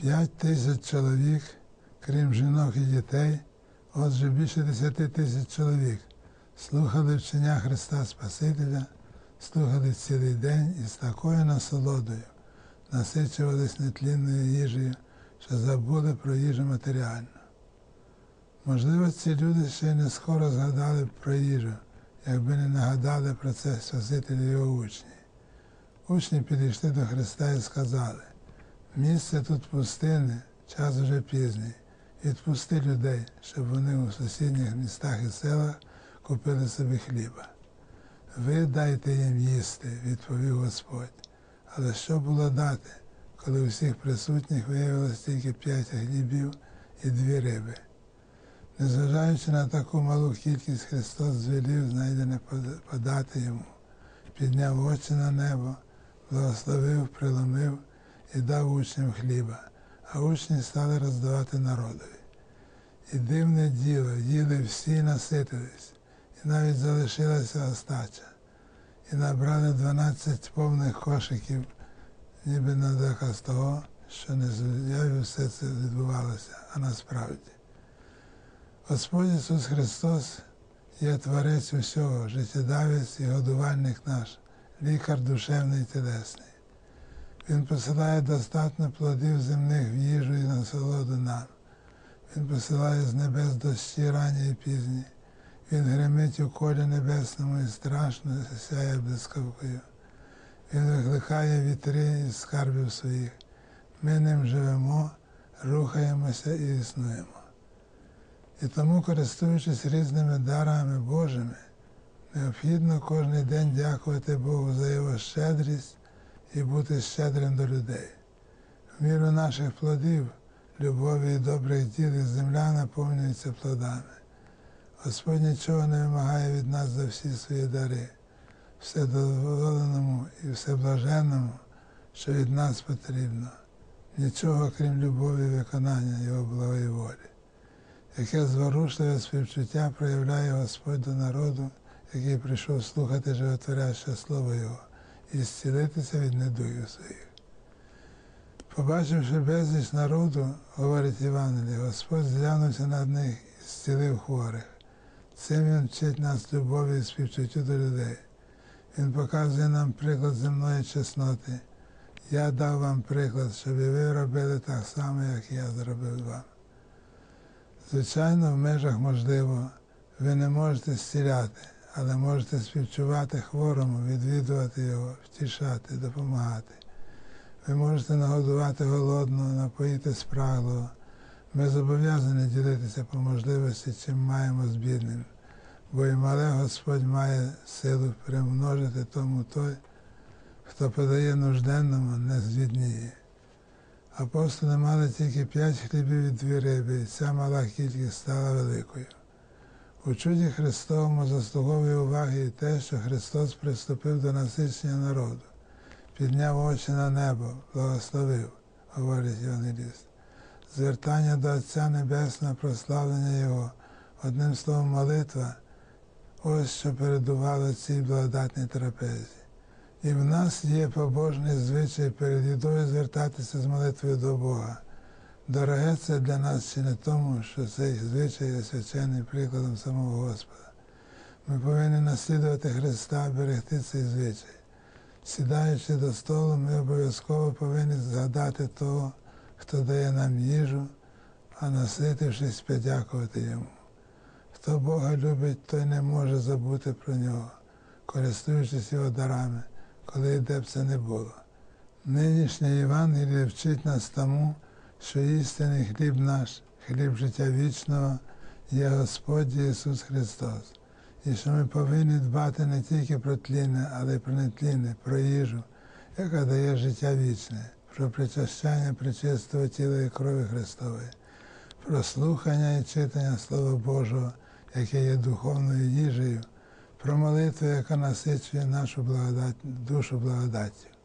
П'ять тисяч чоловік, крім жінок і дітей, отже більше десяти тисяч чоловік, слухали вчення Христа Спасителя, слухали цілий день і з такою насолодою насичувались нетлінною їжею, що забули про їжу матеріальну. Можливо, ці люди ще й не скоро згадали про їжу, якби не нагадали про це Спасителю і його учні. Учні підійшли до Христа і сказали, місце тут пустине, час уже пізній. Відпусти людей, щоб вони у сусідніх містах і селах купили собі хліба. Ви дайте їм їсти, відповів Господь. Але що було дати, коли у всіх присутніх виявилось тільки п'ять хлібів і дві риби? Незважаючи на таку малу кількість, Христос звелів знайдене подати йому, підняв очі на небо, благословив, приломив і дав учням хліба, а учні стали роздавати народові. І дивне діло, їли всі наситились, і навіть залишилася остача. І набрали 12 повних кошиків, ніби на доказ того, що не з'яві все це відбувалося, а насправді. Господь Ісус Христос є Творець усього, життєдавець і годувальник наш, лікар душевний і телесний. Він посилає достатньо плодів земних в їжу і насолоду нам. Він посилає з небес дощі ранні і пізні. Він гримить у колі небесному і страшно сяє блискавкою. Він викликає вітри із скарбів своїх. Ми ним живемо, рухаємося і існуємо. І тому, користуючись різними дарами Божими, необхідно кожен день дякувати Богу за його щедрість і бути щедрим до людей. В міру наших плодів, любові і добрих діл і земля наповнюється плодами. Господь нічого не вимагає від нас за всі свої дари, все дозволеному і все блаженному, що від нас потрібно, нічого крім любові і виконання Його благої волі. Яке зворушливе співчуття проявляє Господь до народу, який прийшов слухати животворяще Слово Його і зцілитися від недугів своїх. Побачивши безліч народу, говорить Євангелій, Господь зглянувся над них і зцілив хворих. Цим він вчить нас любові і співчуттю до людей. Він показує нам приклад земної чесноти. Я дав вам приклад, щоб і ви робили так само, як я зробив вам. Звичайно, в межах можливо, ви не можете зціляти, але можете співчувати хворому, відвідувати його, втішати, допомагати. Ви можете нагодувати голодного, напоїти спраглого. Ми зобов'язані ділитися по можливості, чим маємо з бідним, бо і мале Господь має силу примножити тому той, хто подає нужденному, не звідніє. Апостоли мали тільки п'ять хлібів і дві риби, і ця мала кількість стала великою. У чуді Христовому заслуговує уваги і те, що Христос приступив до насичення народу, підняв очі на небо, благословив, говорить Євангеліст. Звертання до Отця Небесного, прославлення Його, одним словом, молитва, ось що передувало цій благодатній трапезі. І в нас є побожний звичай перед їдою звертатися з молитвою до Бога. Дороге це для нас чи не тому, що цей звичай є священним прикладом самого Господа. Ми повинні наслідувати Христа, берегти цей звичай. Сідаючи до столу, ми обов'язково повинні згадати того, хто дає нам їжу, а наситившись, подякувати йому. Хто Бога любить, той не може забути про нього, користуючись його дарами коли де б це не було. Нинішнє Євангеліє вчить нас тому, що істинний хліб наш, хліб життя вічного, є Господь Ісус Христос, і що ми повинні дбати не тільки про тлінне, але й про нетлінне, про їжу, яка дає життя вічне, про причащання причистого тіла і крові Христової, про слухання і читання Слова Божого, яке є духовною їжею про молитву, яка насичує нашу благодать, душу благодаттю.